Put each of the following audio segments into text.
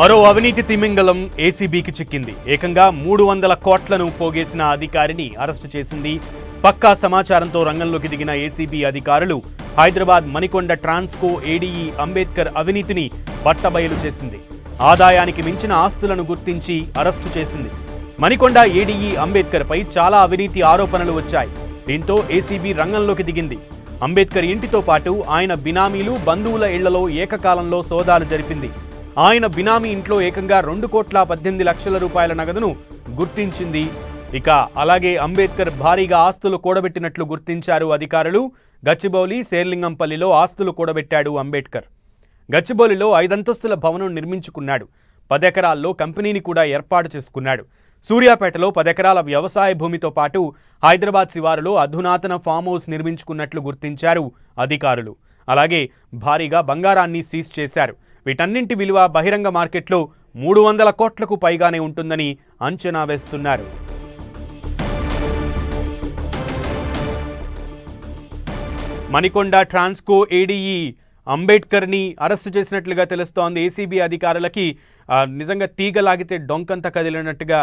మరో అవినీతి తిమింగలం ఏసీబీకి చిక్కింది. ఏకంగా మూడు వందల కోట్లను పోగేసిన అధికారిని అరెస్టు చేసింది. పక్కా సమాచారంతో రంగంలోకి దిగిన ఏసీబీ అధికారులు హైదరాబాద్ మణికొండ ట్రాన్స్కో ఏడీఈ అంబేద్కర్ అవినీతిని బట్టబయలు చేసింది. ఆదాయానికి మించిన ఆస్తులను గుర్తించి అరెస్టు చేసింది. మణికొండ ఏడీఈ అంబేద్కర్ పై చాలా అవినీతి ఆరోపణలు వచ్చాయి. దీంతో ఏసీబీ రంగంలోకి దిగింది. అంబేద్కర్ ఇంటితో పాటు ఆయన బినామీలు బంధువుల ఇళ్ళలో ఏకకాలంలో సోదాలు జరిపింది. ఆయన బినామీ ఇంట్లో ఏకంగా రెండు కోట్ల పద్దెనిమిది లక్షల రూపాయల నగదును గుర్తించింది. ఇక అలాగే అంబేద్కర్ భారీగా ఆస్తులు కూడబెట్టినట్లు గుర్తించారు అధికారులు. గచ్చిబౌలి శేర్లింగంపల్లిలో ఆస్తులు కూడబెట్టాడు అంబేద్కర్. గచ్చిబౌలిలో ఐదంతస్తుల భవనం నిర్మించుకున్నాడు. పదెకరాల్లో కంపెనీని కూడా ఏర్పాటు చేసుకున్నాడు. సూర్యాపేటలో పదెకరాల వ్యవసాయ భూమితో పాటు హైదరాబాద్ శివారులో అధునాతన ఫామ్ హౌస్ నిర్మించుకున్నట్లు గుర్తించారు అధికారులు. అలాగే భారీగా బంగారాన్ని సీజ్ చేశారు. వీటన్నింటి విలువ బహిరంగ మార్కెట్లో మూడు వందల కోట్లకు పైగానే ఉంటుందని అంచనా వేస్తున్నారు. మణికొండ ట్రాన్స్కో ఏడీఈ అంబేద్కర్ని అరెస్టు చేసినట్లుగా తెలుస్తోంది. ఏసీబీ అధికారులకి నిజంగా తీగలాగితే డొంకంత కదిలినట్టుగా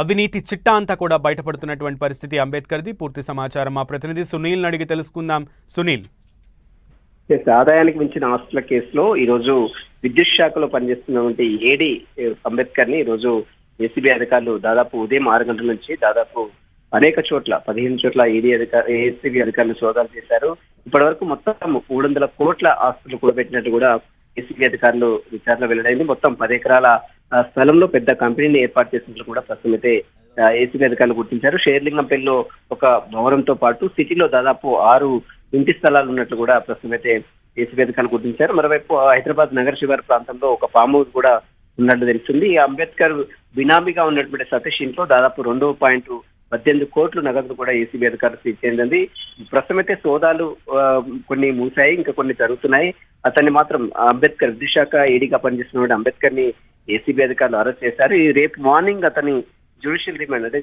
అవినీతి చిట్టా అంతా కూడా బయటపడుతున్నటువంటి పరిస్థితి అంబేద్కర్ది పూర్తి సమాచారం మా ప్రతినిధి సునీల్ని అడిగి తెలుసుకుందాం. సునీల్. ఎస్, ఆదాయానికి మించిన ఆస్తుల కేసులో ఈ రోజు విద్యుత్ శాఖలో పనిచేస్తున్నటువంటి ఏడి అంబేద్కర్ని ఈ రోజు ఏసీబీ అధికారులు దాదాపు ఉదయం ఆరు గంటల నుంచి దాదాపు అనేక చోట్ల పదిహేను చోట్ల ఈడీ అధికార ఏసీబీ అధికారులు సోదాలు చేశారు. ఇప్పటి వరకు మొత్తం మూడు వందల కోట్ల ఆస్తులు కూడబెట్టినట్టు కూడా ఏసీబీ అధికారులు విచారణ వెల్లడైంది. మొత్తం పది ఎకరాల స్థలంలో పెద్ద కంపెనీని ఏర్పాటు చేసినట్లు కూడా ప్రస్తుతం అయితే ఏసీబీ అధికారులు గుర్తించారు. షేర్లింగంపల్లిలో ఒక భవనంతో పాటు సిటీలో దాదాపు ఆరు ఇంటి స్థలాలు ఉన్నట్లు కూడా ప్రస్తుతం అయితే ఏసీబీ అధికారులు గుర్తించారు. మరోవైపు హైదరాబాద్ నగర శివారు ప్రాంతంలో ఒక ఫామ్ హౌస్ కూడా ఉన్నట్లు తెలుస్తుంది. ఈ అంబేద్కర్ బినామీగా ఉన్నటువంటి సతీష్ ఇంట్లో దాదాపు రెండు పాయింట్ పద్దెనిమిది కోట్లు నగదు కూడా ఏసీబీ అధికారులు సీజ్ చేసింది ప్రస్తుతం అయితే సోదాలు ఆ, కొన్ని మూసాయి ఇంకా కొన్ని జరుగుతున్నాయి. అతన్ని మాత్రం అంబేద్కర్ విద్యుశాఖ ఏడీగా పనిచేస్తున్న అంబేద్కర్ని ఏసీబీ అధికారులు అరెస్ట్ చేశారు. ఈ రేపు మార్నింగ్ అతని జ్యుడిషియల్ రిమాండ్ అంటే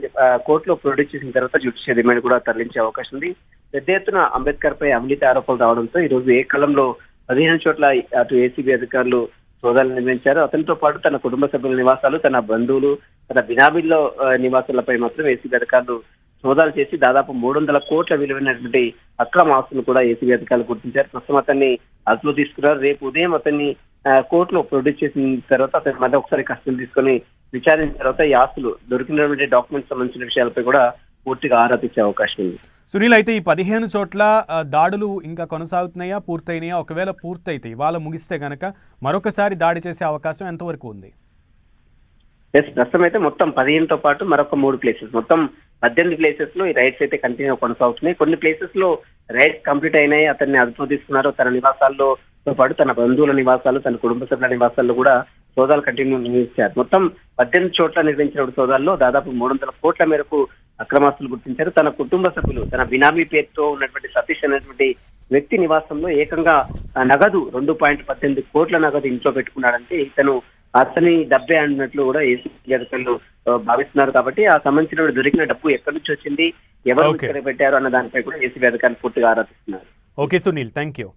కోర్టులో ప్రొడ్యూస్ చేసిన తర్వాత జ్యుడిషియల్ రిమాండ్ కూడా తరలించే అవకాశం ఉంది. పెద్ద ఎత్తున అంబేద్కర్ పై అవినీతి ఆరోపణలు రావడంతో ఈ రోజు ఏ కాలంలో పదిహేను చోట్ల అటు ఏసీబీ అధికారులు సోదాలు నిర్వహించారు. అతనితో పాటు తన కుటుంబ సభ్యుల నివాసాలు తన బంధువులు తన బినామీల్లో నివాసాలపై మాత్రం ఏసీబీ అధికారులు సోదాలు చేసి దాదాపు మూడు వందల కోట్ల విలువైనటువంటి అక్రమ ఆస్తులు కూడా ఏసీబీ అధికారులు గుర్తించారు. ప్రస్తుతం అతన్ని అదుపులో తీసుకున్నారు. రేపు ఉదయం అతన్ని కోర్టులో ప్రొడ్యూస్ చేసిన తర్వాత అతని మధ్య ఒకసారి కస్టడీ తీసుకొని విచారించిన తర్వాత ఈ ఆస్తులు దొరికినటువంటి డాక్యుమెంట్స్ సంబంధించిన విషయాలపై కూడా పూర్తిగా ఆరా తీసే అవకాశం ఉంది. సునీల్ అయితే ఈ పదిహేను చోట్ల దాడులు ఇంకా కొనసాగుతున్నాయా పూర్తయినాయా? ఒకవేళ పూర్తయితే ఇవాళ ముగిస్తే గనక మరొకసారి దాడి చేసే అవకాశం ఎంతవరకు ఉంది? ఎస్ ప్రస్తుతం అయితే మొత్తం పదిహేనుతో పాటు మరొక మూడు ప్లేసెస్ మొత్తం పద్దెనిమిది ప్లేసెస్లో ఈ రైడ్స్ అయితే కంటిన్యూ కొనసాగుతున్నాయి. కొన్ని ప్లేసెస్లో రైడ్స్ కంప్లీట్ అయినాయి. అతన్ని అదుపులో తీసుకున్నారు తన నివాసాల్లో తో పాటు తన బంధువుల నివాసాలు తన కుటుంబ సభ్యుల నివాసాల్లో కూడా సోదాలు కంటిన్యూ నిర్వహించారు. మొత్తం పద్దెనిమిది చోట్ల నిర్వహించిన సోదాల్లో దాదాపు మూడు వందల కోట్ల మేరకు అక్రమాస్తులు గుర్తించారు. తన కుటుంబ సభ్యులు తన బినామీ పేరుతో ఉన్నటువంటి సతీష్ అనేటువంటి వ్యక్తి నివాసంలో ఏకంగా నగదు రెండు పాయింట్ పద్దెనిమిది కోట్ల నగదు ఇంట్లో పెట్టుకున్నాడంటే ఇతను అతని డబ్బే అన్నట్లు కూడా ఏసీ ఆ, భావిస్తున్నారు కాబట్టి ఆ సంబంధించిన దొరికిన డబ్బు ఎక్కడి నుంచి వచ్చింది ఎవరు పెట్టారు అన్న దానిపై కూడా ఏసీబీ అధికారులు పూర్తిగా ఆరాధిస్తున్నారు. Okay Sunil thank you